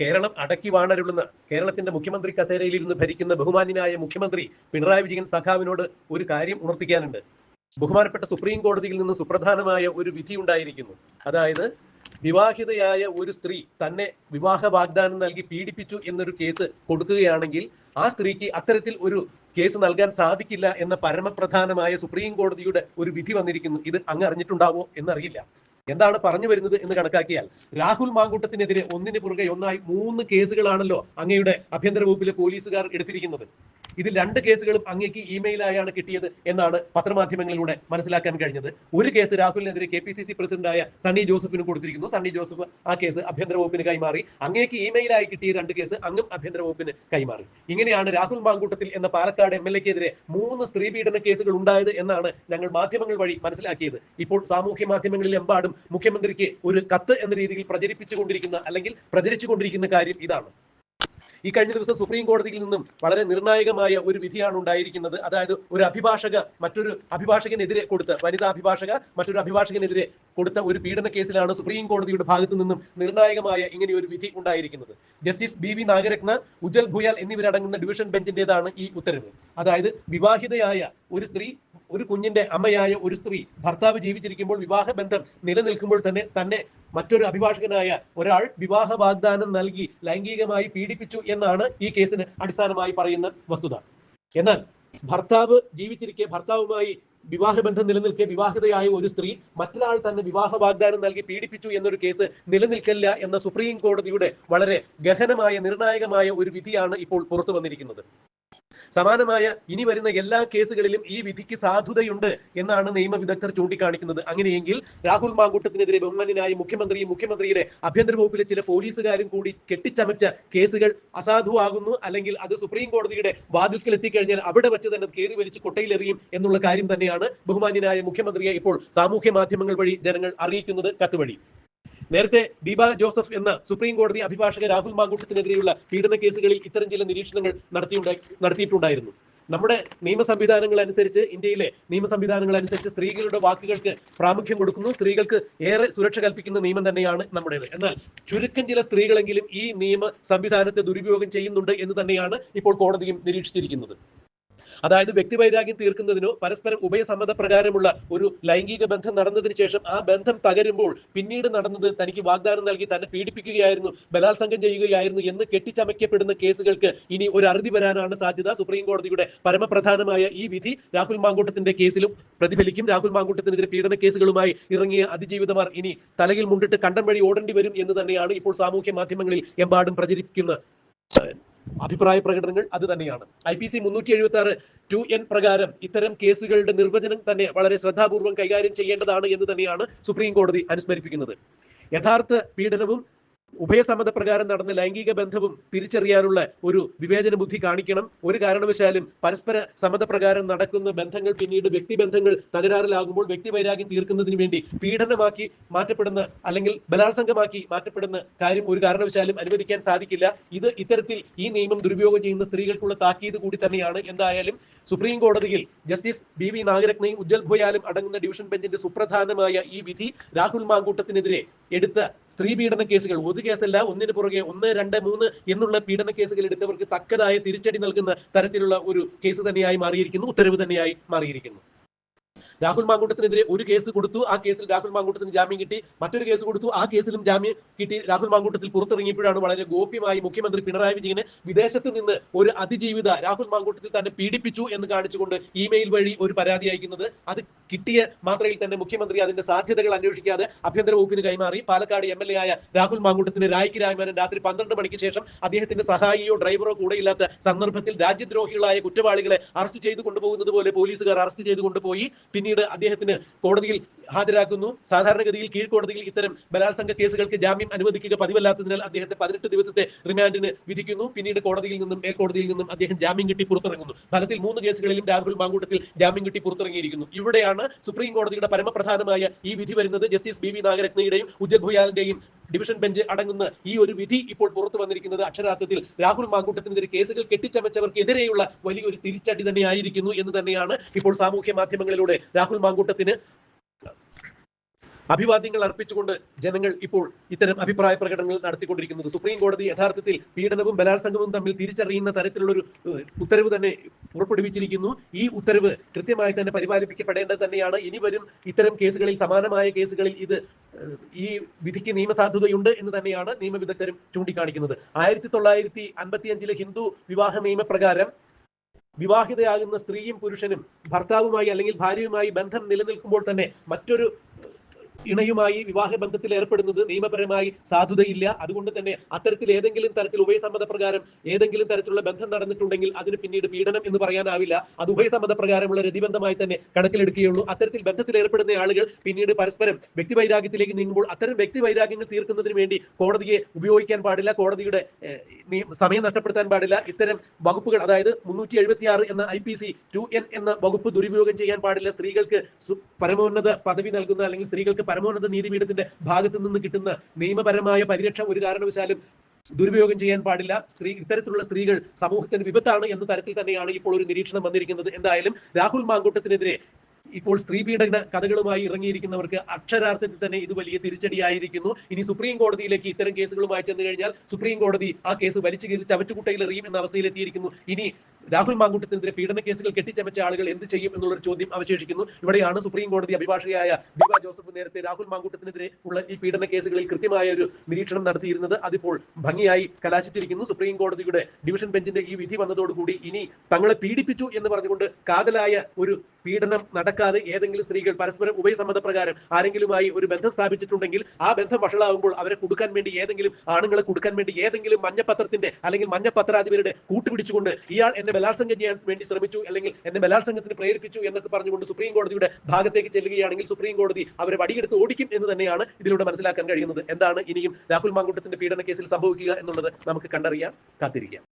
കേരളം അടക്കി വാണരുളുന്ന കേരളത്തിന്റെ മുഖ്യമന്ത്രി കസേരയിൽ ഇരുന്ന് ഭരിക്കുന്ന ബഹുമാന്യനായ മുഖ്യമന്ത്രി പിണറായി വിജയൻ സഖാവിനോട് ഒരു കാര്യം ഉണർത്തിക്കാനുണ്ട്. ബഹുമാനപ്പെട്ട സുപ്രീം കോടതിയിൽ നിന്ന് സുപ്രധാനമായ ഒരു വിധി ഉണ്ടായിരിക്കുന്നു. അതായത് വിവാഹിതയായ ഒരു സ്ത്രീ തന്നെ വിവാഹ വാഗ്ദാനം നൽകി പീഡിപ്പിച്ചു എന്നൊരു കേസ് കൊടുക്കുകയാണെങ്കിൽ ആ സ്ത്രീക്ക് അത്തരത്തിൽ ഒരു കേസ് നൽകാൻ സാധിക്കില്ല എന്ന പരമപ്രധാനമായ സുപ്രീം കോടതിയുടെ ഒരു വിധി വന്നിരിക്കുന്നു. ഇത് അങ്ങ് അറിഞ്ഞിട്ടുണ്ടാവോ എന്നറിയില്ല. എന്താണ് പറഞ്ഞു വരുന്നത് എന്ന് കണക്കാക്കിയാൽ രാഹുൽ മാങ്കൂട്ടത്തിനെതിരെ ഒന്നിന് പുറകെ ഒന്നായി മൂന്ന് കേസുകളാണല്ലോ അങ്ങയുടെ ആഭ്യന്തര വകുപ്പിലെ പോലീസുകാർ എടുത്തിരിക്കുന്നത്. ഇതിൽ രണ്ട് കേസുകളും അങ്ങേക്ക് ഇമെയിലായാണ് കിട്ടിയത് എന്നാണ് പത്രമാധ്യമങ്ങളിലൂടെ മനസ്സിലാക്കാൻ കഴിഞ്ഞത്. ഒരു കേസ് രാഹുലിനെതിരെ കെ പി സി സി പ്രസിഡന്റായ സണ്ണി ജോസഫിന് കൊടുത്തിരിക്കുന്നു. സണ്ണി ജോസഫ് ആ കേസ് ആഭ്യന്തര വകുപ്പിന് കൈമാറി. അങ്ങേക്ക് ഇമെയിലായി കിട്ടിയ രണ്ട് കേസ് അങ്ങും ആഭ്യന്തര വകുപ്പിന് കൈമാറി. ഇങ്ങനെയാണ് രാഹുൽ മാങ്കൂട്ടത്തിൽ എന്ന പാലക്കാട് എം എൽ എക്കെതിരെ മൂന്ന് സ്ത്രീ പീഡന കേസുകൾ ഉണ്ടായത് എന്നാണ് ഞങ്ങൾ മാധ്യമങ്ങൾ വഴി മനസ്സിലാക്കിയത്. ഇപ്പോൾ സാമൂഹ്യ മാധ്യമങ്ങളിൽ എമ്പാടും മുഖ്യമന്ത്രിക്ക് ഒരു കത്ത് എന്ന രീതിയിൽ പ്രചരിപ്പിച്ചുകൊണ്ടിരിക്കുന്ന അല്ലെങ്കിൽ പ്രചരിച്ചുകൊണ്ടിരിക്കുന്ന കാര്യം ഇതാണ്. ഈ കഴിഞ്ഞ ദിവസം സുപ്രീം കോടതിയിൽ നിന്നും വളരെ നിർണായകമായ ഒരു വിധിയാണ് ഉണ്ടായിരിക്കുന്നത്. അതായത് ഒരു അഭിഭാഷക മറ്റൊരു അഭിഭാഷകനെതിരെ കൊടുത്ത വനിതാ അഭിഭാഷക മറ്റൊരു അഭിഭാഷകനെതിരെ കൊടുത്ത ഒരു പീഡന കേസിലാണ് സുപ്രീം കോടതിയുടെ ഭാഗത്തു നിന്നും നിർണായകമായ ഇങ്ങനെ ഒരു വിധി ഉണ്ടായിരിക്കുന്നത്. Justice B V Nagarathna Ujjal Bhuyan എന്നിവരടങ്ങുന്ന ഡിവിഷൻ ബെഞ്ചിന്റേതാണ് ഈ ഉത്തരവ്. അതായത് വിവാഹിതയായ ഒരു സ്ത്രീ ഒരു കുഞ്ഞിന്റെ അമ്മയായ ഒരു സ്ത്രീ ഭർത്താവ് ജീവിച്ചിരിക്കുമ്പോൾ വിവാഹ ബന്ധം നിലനിൽക്കുമ്പോൾ തന്നെ തന്നെ മറ്റൊരു അഭിഭാഷകനായ ഒരാൾ വിവാഹ വാഗ്ദാനം നൽകി ലൈംഗികമായി പീഡിപ്പിച്ചു എന്നാണ് ഈ കേസിന് അടിസ്ഥാനമായി പറയുന്ന വസ്തുത. എന്നാൽ ഭർത്താവ് ജീവിച്ചിരിക്കെ ഭർത്താവുമായി വിവാഹബന്ധം നിലനിൽക്കെ വിവാഹിതയായ ഒരു സ്ത്രീ മറ്റൊരാൾ തന്നെ വിവാഹ വാഗ്ദാനം നൽകി പീഡിപ്പിച്ചു എന്നൊരു കേസ് നിലനിൽക്കില്ല എന്ന സുപ്രീം കോടതിയുടെ വളരെ ഗഹനമായ നിർണായകമായ ഒരു വിധിയാണ് ഇപ്പോൾ പുറത്തു വന്നിരിക്കുന്നത്. സമാനമായ ഇനി വരുന്ന എല്ലാ കേസുകളിലും ഈ വിധിക്ക് സാധുതയുണ്ട് എന്നാണ് നിയമ വിദഗ്ധർ ചൂണ്ടിക്കാണിക്കുന്നത്. അങ്ങനെയെങ്കിൽ രാഹുൽ മാങ്കൂട്ടത്തിനെതിരെ ബഹുമാന്യനായ മുഖ്യമന്ത്രിയും മുഖ്യമന്ത്രിയുടെ ആഭ്യന്തര വകുപ്പിലെ ചില പോലീസുകാരും കൂടി കെട്ടിച്ചമച്ച കേസുകൾ അസാധുവാകുന്നു. അല്ലെങ്കിൽ അത് സുപ്രീം കോടതിയുടെ വാതിൽക്കൽ എത്തിക്കഴിഞ്ഞാൽ അവിടെ വെച്ച് തന്നെ കയറി വലിച്ച് കൊട്ടയിലെറിയും എന്നുള്ള കാര്യം തന്നെയാണ് ബഹുമാന്യനായ മുഖ്യമന്ത്രിയെ ഇപ്പോൾ സാമൂഹ്യ മാധ്യമങ്ങൾ വഴി ജനങ്ങൾ അറിയിക്കുന്നത് കത്ത് വഴി. നേരത്തെ ദീപ ജോസഫ് എന്ന സുപ്രീം കോടതി അഭിഭാഷക രാഹുൽ മാങ്കൂട്ടത്തിനെതിരെയുള്ള പീഡന കേസുകളിൽ ഇത്തരം ചില നിരീക്ഷണങ്ങൾ നടത്തിയുണ്ടായി നടത്തിയിട്ടുണ്ടായിരുന്നു. നമ്മുടെ നിയമ സംവിധാനങ്ങൾ അനുസരിച്ച് ഇന്ത്യയിലെ നിയമ സംവിധാനങ്ങൾ അനുസരിച്ച് സ്ത്രീകളുടെ വാക്കുകൾക്ക് പ്രാമുഖ്യം കൊടുക്കുന്നു. സ്ത്രീകൾക്ക് ഏറെ സുരക്ഷ കൽപ്പിക്കുന്ന നിയമം തന്നെയാണ് നമ്മുടേത്. എന്നാൽ ചുരുക്കം ചില സ്ത്രീകളെങ്കിലും ഈ നിയമ സംവിധാനത്തെ ദുരുപയോഗം ചെയ്യുന്നുണ്ട് എന്ന് തന്നെയാണ് ഇപ്പോൾ കോടതിയും നിരീക്ഷിച്ചിരിക്കുന്നത്. അതായത് വ്യക്തിവൈരാഗ്യം തീർക്കുന്നതിനോ പരസ്പരം ഉഭയസമ്മത പ്രകാരമുള്ള ഒരു ലൈംഗിക ബന്ധം നടന്നതിന് ശേഷം ആ ബന്ധം തകരുമ്പോൾ പിന്നീട് നടന്നത് തനിക്ക് വാഗ്ദാനം നൽകി തന്നെ പീഡിപ്പിക്കുകയായിരുന്നു ബലാത്സംഗം ചെയ്യുകയായിരുന്നു എന്ന് കെട്ടിച്ചമയ്ക്കപ്പെടുന്ന കേസുകൾക്ക് ഇനി ഒരു അറുതി വരാനാണ് സാധ്യത. സുപ്രീം കോടതിയുടെ പരമപ്രധാനമായ ഈ വിധി രാഹുൽ മാങ്കൂട്ടത്തിന്റെ കേസിലും പ്രതിഫലിക്കും. രാഹുൽ മാങ്കൂട്ടത്തിനെതിരെ പീഡന കേസുകളുമായി ഇറങ്ങിയ അതിജീവിതമാർ ഇനി തലയിൽ മുണ്ടിട്ട് കണ്ടം വഴി ഓടേണ്ടി വരും എന്ന് തന്നെയാണ് ഇപ്പോൾ സാമൂഹ്യ മാധ്യമങ്ങളിൽ എമ്പാടും പ്രചരിക്കുന്ന അഭിപ്രായ പ്രകടനങ്ങൾ അത് തന്നെയാണ്. ഐ പി സി മുന്നൂറ്റി എഴുപത്തി ആറ് ടു എൻ പ്രകാരം ഇത്തരം കേസുകളുടെ നിർവചനം തന്നെ വളരെ ശ്രദ്ധാപൂർവം കൈകാര്യം ചെയ്യേണ്ടതാണ് എന്ന് തന്നെയാണ് സുപ്രീം കോടതി അനുസ്മരിപ്പിക്കുന്നത്. യഥാർത്ഥ പീഡനവും ഉഭയസമ്മത പ്രകാരം നടന്ന ലൈംഗിക ബന്ധവും തിരിച്ചറിയാനുള്ള ഒരു വിവേചന ബുദ്ധി കാണിക്കണം. ഒരു കാരണവശാലും പരസ്പര സമ്മതപ്രകാരം നടക്കുന്ന ബന്ധങ്ങൾ പിന്നീട് വ്യക്തിബന്ധങ്ങൾ തകരാറിലാകുമ്പോൾ വ്യക്തിവൈരാഗ്യം തീർക്കുന്നതിന് വേണ്ടി പീഡനമാക്കി മാറ്റപ്പെടുന്ന അല്ലെങ്കിൽ ബലാത്സംഗമാക്കി മാറ്റപ്പെടുന്ന കാര്യം ഒരു കാരണവശാലും അനുവദിക്കാൻ സാധിക്കില്ല. ഇത് ഇത്തരത്തിൽ ഈ നിയമം ദുരുപയോഗം ചെയ്യുന്ന സ്ത്രീകൾക്കുള്ള താക്കീത് കൂടി തന്നെയാണ്. എന്തായാലും സുപ്രീം കോടതിയിൽ ജസ്റ്റിസ് ബി വി നാഗരത്നയും ഉജ്ജൽ ഭോയാലും അടങ്ങുന്ന ഡിവിഷൻ ബെഞ്ചിന്റെ സുപ്രധാനമായ ഈ വിധി രാഹുൽ മാങ്കൂട്ടത്തിനെതിരെ എടുത്ത സ്ത്രീ പീഡന കേസുകൾ. ഒരു കേസല്ല ഒന്നിന് പുറകെ ഒന്ന് രണ്ട് മൂന്ന് എന്നുള്ള പീഡന കേസുകൾ എടുത്തവർക്ക് തക്കതായ തിരിച്ചടി നൽകുന്ന തരത്തിലുള്ള ഒരു കേസ് തന്നെയായി മാറിയിരിക്കുന്നു ഉത്തരവ് തന്നെയായി മാറിയിരിക്കുന്നു. രാഹുൽ മാങ്കൂട്ടത്തിനെതിരെ ഒരു കേസ് കൊടുത്തു. ആ കേസിൽ രാഹുൽ മാങ്കൂട്ടത്തിന് ജാമ്യം കിട്ടി. മറ്റൊരു കേസ് കൊടുത്തു. ആ കേസിലും ജാമ്യം കിട്ടി. രാഹുൽ മാങ്കൂട്ടത്തിൽ പുറത്തിറങ്ങിയപ്പോഴാണ് വളരെ ഗോപ്യമായി മുഖ്യമന്ത്രി പിണറായി വിജയനെ വിദേശത്ത് നിന്ന് ഒരു അതിജീവിത രാഹുൽ മാങ്കൂട്ടത്തിൽ തന്നെ പീഡിപ്പിച്ചു എന്ന് കാണിച്ചുകൊണ്ട് ഇമെയിൽ വഴി ഒരു പരാതി അയക്കുന്നത്. അത് കിട്ടിയ മാത്രയിൽ തന്നെ മുഖ്യമന്ത്രി അതിന്റെ സാധ്യതകൾ അന്വേഷിക്കാതെ ആഭ്യന്തര വകുപ്പിന് കൈമാറി. പാലക്കാട് എം എൽ എ ആയ രാഹുൽ മാങ്കൂട്ടത്തിന് രായ്ക്ക് രായ്മാനൻ രാത്രി പന്ത്രണ്ട് മണിക്ക് ശേഷം അദ്ദേഹത്തിന്റെ സഹായിയോ ഡ്രൈവറോ കൂടെ ഇല്ലാത്ത സന്ദർഭത്തിൽ രാജ്യദ്രോഹികളായ കുറ്റവാളികളെ അറസ്റ്റ് ചെയ്ത് കൊണ്ടുപോകുന്നത് പോലെ പോലീസുകാർ അറസ്റ്റ് ചെയ്ത് കൊണ്ടുപോയി. പിന്നീട് അദ്ദേഹത്തിന് കോടതിയിൽ ഹാജരാക്കുന്നു. സാധാരണഗതിയിൽ കീഴ്ക്കോടതിയിൽ ഇത്തരം ബലാത്സംഗ കേസുകൾക്ക് ജാമ്യം അനുവദിക്കുക പതിവല്ലാത്തതിനാൽ അദ്ദേഹത്തെ പതിനെട്ട് ദിവസത്തെ റിമാൻഡിന് വിധിക്കുന്നു. പിന്നീട് കോടതിയിൽ നിന്നും മേൽക്കോടതിയിൽ നിന്നും അദ്ദേഹം ജാമ്യം കിട്ടി പുറത്തിറങ്ങുന്നു. ഫലത്തിൽ മൂന്ന് കേസുകളിലും രാഹുൽ മാങ്കൂട്ടത്തിൽ ജാമ്യം കിട്ടി പുറത്തിറങ്ങിയിരിക്കുന്നു. ഇവിടെയാണ് സുപ്രീം കോടതിയുടെ പരമപ്രധാനമായ ഈ വിധി വരുന്നത്. ജസ്റ്റിസ് ബി വി നാഗരത്നയുടെയും ഉജ്ജത് ഭുയാലിന്റെയും ഡിവിഷൻ ബെഞ്ച് അടങ്ങുന്ന ഈ ഒരു വിധി ഇപ്പോൾ പുറത്തു വന്നിരിക്കുന്നത് അക്ഷരാർത്ഥത്തിൽ രാഹുൽ മാങ്കൂട്ടത്തിനെതിരെ കേസുകൾ കെട്ടിച്ചമച്ചവർക്കെതിരെയുള്ള വലിയൊരു തിരിച്ചടി തന്നെയായിരിക്കുന്നു എന്ന് തന്നെയാണ് ഇപ്പോൾ സാമൂഹ്യ മാധ്യമങ്ങളിലൂടെ രാഹുൽ മാങ്കൂട്ടത്തിന് അഭിവാദ്യങ്ങൾ അർപ്പിച്ചുകൊണ്ട് ജനങ്ങൾ ഇപ്പോൾ ഇത്തരം അഭിപ്രായ പ്രകടനങ്ങൾ നടത്തിക്കൊണ്ടിരിക്കുന്നത്. സുപ്രീം കോടതി യഥാർത്ഥത്തിൽ പീഡനവും ബലാത്സംഗവും തമ്മിൽ തിരിച്ചറിയുന്ന തരത്തിലുള്ളൊരു ഉത്തരവ് തന്നെ പുറപ്പെടുവിച്ചിരിക്കുന്നു. ഈ ഉത്തരവ് കൃത്യമായി തന്നെ പരിപാലിപ്പിക്കപ്പെടേണ്ടത് തന്നെയാണ്. ഇനി വരും ഇത്തരം കേസുകളിൽ സമാനമായ കേസുകളിൽ ഇത് ഈ വിധിക്ക് നിയമസാധ്യതയുണ്ട് എന്ന് തന്നെയാണ് നിയമവിദഗ്ധരും ചൂണ്ടിക്കാണിക്കുന്നത്. ആയിരത്തി തൊള്ളായിരത്തി അൻപത്തിയഞ്ചിലെ ഹിന്ദു വിവാഹ നിയമപ്രകാരം വിവാഹിതയാകുന്ന സ്ത്രീയും പുരുഷനും ഭർത്താവുമായി അല്ലെങ്കിൽ ഭാര്യയുമായി ബന്ധം നിലനിൽക്കുമ്പോൾ തന്നെ മറ്റൊരു ഇണയുമായി വിവാഹബന്ധത്തിൽ ഏർപ്പെടുന്നത് നിയമപരമായി സാധുതയില്ല. അതുകൊണ്ട് തന്നെ അത്തരത്തിൽ ഏതെങ്കിലും തരത്തിൽ ഉഭയസമ്മത പ്രകാരം ഏതെങ്കിലും തരത്തിലുള്ള ബന്ധം നടന്നിട്ടുണ്ടെങ്കിൽ അതിന് പിന്നീട് പീഡനം എന്ന് പറയാനാവില്ല. അത് ഉഭയസമ്മത പ്രകാരമുള്ള രതിബന്ധമായി തന്നെ കണക്കിലെടുക്കുകയുള്ളൂ. അത്തരത്തിൽ ബന്ധത്തിൽ ഏർപ്പെടുന്ന ആളുകൾ പിന്നീട് പരസ്പരം വ്യക്തിവൈരാഗ്യത്തിലേക്ക് നീങ്ങുമ്പോൾ അത്തരം വ്യക്തിവൈരാഗ്യങ്ങൾ തീർക്കുന്നതിന് വേണ്ടി കോടതിയെ ഉപയോഗിക്കാൻ പാടില്ല. കോടതിയുടെ സമയം നഷ്ടപ്പെടുത്താൻ പാടില്ല. ഇത്തരം വകുപ്പുകൾ അതായത് മുന്നൂറ്റി എഴുപത്തി ആറ് എന്ന I P C two N എന്ന വകുപ്പ് ദുരുപയോഗം ചെയ്യാൻ പാടില്ല. സ്ത്രീകൾക്ക് പരമോന്നത പദവി നൽകുന്ന അല്ലെങ്കിൽ സ്ത്രീകൾക്ക് പരമോന്നത നീതിപീഠത്തിന്റെ ഭാഗത്തു നിന്ന് കിട്ടുന്ന നിയമപരമായ പരിരക്ഷ ഒരു കാരണവശാലും ദുരുപയോഗം ചെയ്യാൻ പാടില്ല. സ്ത്രീ ഇത്തരത്തിലുള്ള സ്ത്രീകൾ സമൂഹത്തിന് വിപത്താണ് എന്ന തരത്തിൽ തന്നെയാണ് ഇപ്പോൾ ഒരു നിരീക്ഷണം വന്നിരിക്കുന്നത്. എന്തായാലും രാഹുൽ മാങ്കൂട്ടത്തിനെതിരെ ഇപ്പോൾ സ്ത്രീ പീഡന കഥകളുമായി ഇറങ്ങിയിരിക്കുന്നവർക്ക് അക്ഷരാർത്ഥത്തിൽ തന്നെ ഇത് വലിയ തിരിച്ചടിയായിരിക്കുന്നു. ഇനി സുപ്രീം കോടതിയിലേക്ക് ഇത്തരം കേസുകളുമായി ചെന്ന് കഴിഞ്ഞാൽ സുപ്രീം കോടതി ആ കേസ് വലിച്ചു കീറി ചവറ്റുകുട്ടയിൽ എറിയും എന്ന അവസ്ഥയിലെത്തിയിരിക്കുന്നു. ഇനി രാഹുൽ മാങ്കൂട്ടത്തിനെതിരെ പീഡന കേസുകൾ കെട്ടിച്ചമച്ച ആളുകൾ എന്ത് ചെയ്യും എന്നുള്ളൊരു ചോദ്യം അവശേഷിക്കുന്നു. ഇവിടെയാണ് സുപ്രീം കോടതി അഭിഭാഷകയായ ബിബ ജോസഫ് നേരത്തെ രാഹുൽ മാങ്കൂട്ടത്തിനെതിരെ ഉള്ള ഈ പീഡന കേസുകളിൽ കൃത്യമായ ഒരു നിരീക്ഷണം നടത്തിയിരുന്നത്. അതിപ്പോൾ ഭംഗിയായി കലാശിച്ചിരിക്കുന്നു. സുപ്രീം കോടതിയുടെ ഡിവിഷൻ ബെഞ്ചിന്റെ ഈ വിധി വന്നതോടുകൂടി ഇനി തങ്ങളെ പീഡിപ്പിച്ചു എന്ന് പറഞ്ഞുകൊണ്ട് കാതലായ ഒരു പീഡനം നടക്കാതെ ഏതെങ്കിലും സ്ത്രീകൾ പരസ്പരം ഉഭയസമ്മത പ്രകാരം ആരെങ്കിലുമായി ഒരു ബന്ധം സ്ഥാപിച്ചിട്ടുണ്ടെങ്കിൽ ആ ബന്ധം വഷളാകുമ്പോൾ അവരെ കൊടുക്കാൻ വേണ്ടി ഏതെങ്കിലും ആണുങ്ങളെ കൊടുക്കാൻ വേണ്ടി ഏതെങ്കിലും മഞ്ഞപത്രത്തിന്റെ അല്ലെങ്കിൽ മഞ്ഞപത്രാധിപരുടെ കൂട്ടുപിടിച്ചുകൊണ്ട് ഇയാൾ എന്നെ ബലാത്സംഗം ചെയ്യാൻ വേണ്ടി ശ്രമിച്ചു അല്ലെങ്കിൽ എന്നെ ബലാത്സംഗത്തിന് പ്രേരിപ്പിച്ചു എന്നൊക്കെ പറഞ്ഞുകൊണ്ട് സുപ്രീം കോടതിയുടെ ഭാഗത്തേക്ക് ചെല്ലുകയാണെങ്കിൽ സുപ്രീം കോടതി അവരെ വടിയെടുത്ത് ഓടിക്കും എന്ന് തന്നെയാണ് ഇതിലൂടെ മനസ്സിലാക്കാൻ കഴിയുന്നത്. എന്താണ് ഇനിയും രാഹുൽ മാങ്കൂട്ടത്തിന്റെ പീഡന കേസിൽ സംഭവിക്കുക എന്നുള്ളത് നമുക്ക് കണ്ടറിയാം കാത്തിരിക്കാം.